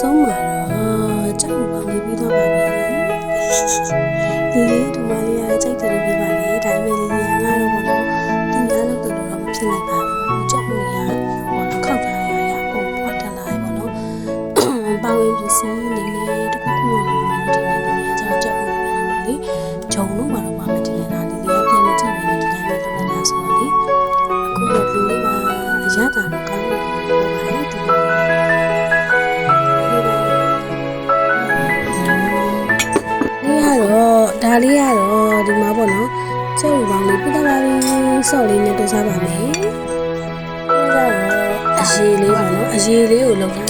ဆုံးမှာတော့ကြောက်ပေါင်းလေးပြီးတော့ပါပြီဒီလေးဒီမလေးရကြိုက်တယ်လို့ပြောပါလေဒါပေမဲ့လေးလေးငါတော့ဘောနော်ဒီများလို့တော်တော်မဖြစ်လိုက်ပါဘူးကြောက်လို့ရဘောနော်ခောက်ထားရရပုံပွားတက်လာရဘောနော်ပေါင်းရင်ပစ္စည်းလေးလေးတခုခုမှမလုပ်ဒီနေ့လေးလေးကြောက်ကြောက်လို့ပြောနေလေဂျုံလို့ဘာလို့မှမတင်နေတာလေးလေးပြန်မကြည့်ပဲဒီတိုင်းပဲလုပ်နေတာဆိုတော့လေအခုတော့ဒီလေးပါအရသာတော့ကောင်းလို့ပြောပါလေဒီလေး ဒါလေးကတော့ဒီမှာပေါ့နော်ကျုပ်ဘောင်းလေးပြတ်ပါပြီဆော့လေးနဲ့တို့စားပါမယ်အဲဒါတော့အရေးလေးပါနော်အရေးလေးကိုလုပ်ထားတာ